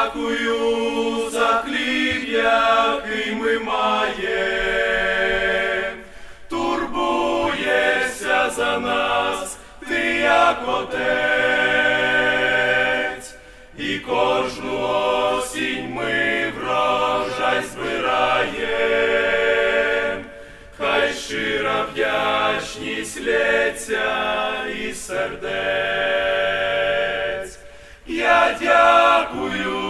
Дякую за хліб, який ми маємо. Турбуєшся за нас, ти як отець, і кожну осінь ми врожай збираєм. Хай щира вдячність лється із сердець. Я дякую,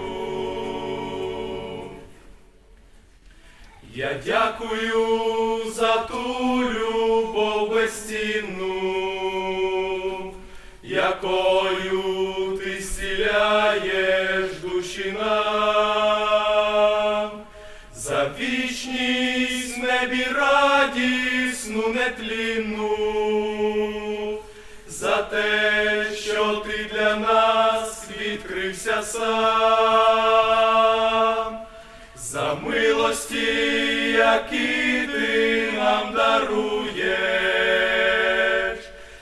Я дякую за ту любов безцінну, якою ти зціляєш душі нам, за вічність небі радісну нетлінну, за те, що ти для нас відкрився сам, за милості, які ти нам даруєш,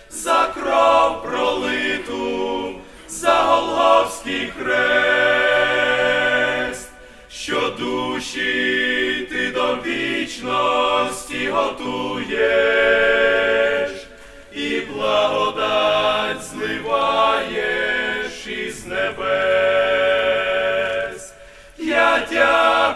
за кров пролиту, за Голговський хрест, що душі ти до вічності готуєш, і благодать зливаєш із небес.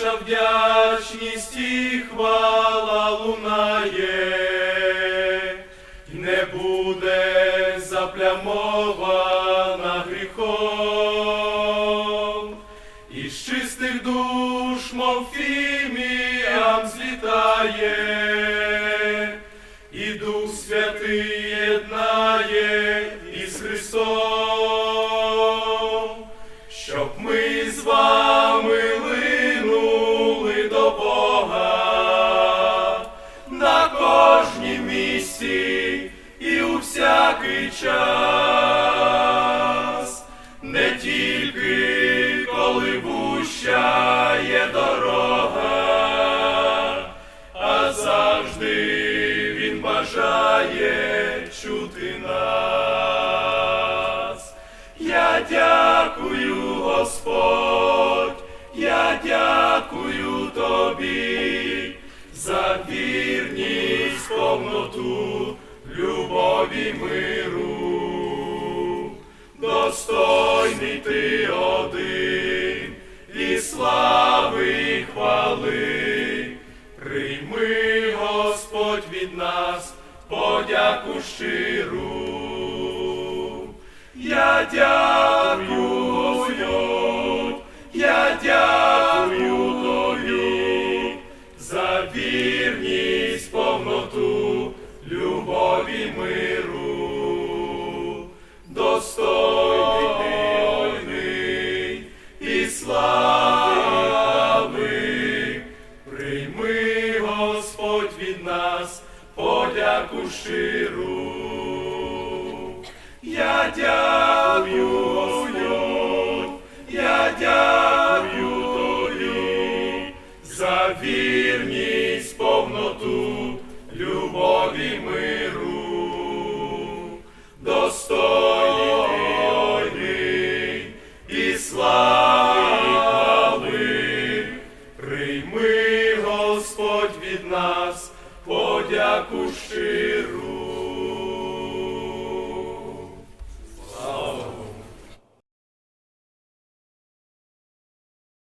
Наша вдячність і хвала лунає, не буде заплямована гріхом, і з чистих душ, мов фіміям злітає, бажає чути нас. Я дякую, Господь, я дякую тобі за вірність, повноту, любові миру. Достойний ти один і слави і хвали. Прийми, Господь, від нас подяку щиру. Я дякую, щиру. Я дякую, я дякую тобі за вірність, повноту, любові миру. Достойний і слави. Прийми, Господь, від нас подяку щиру.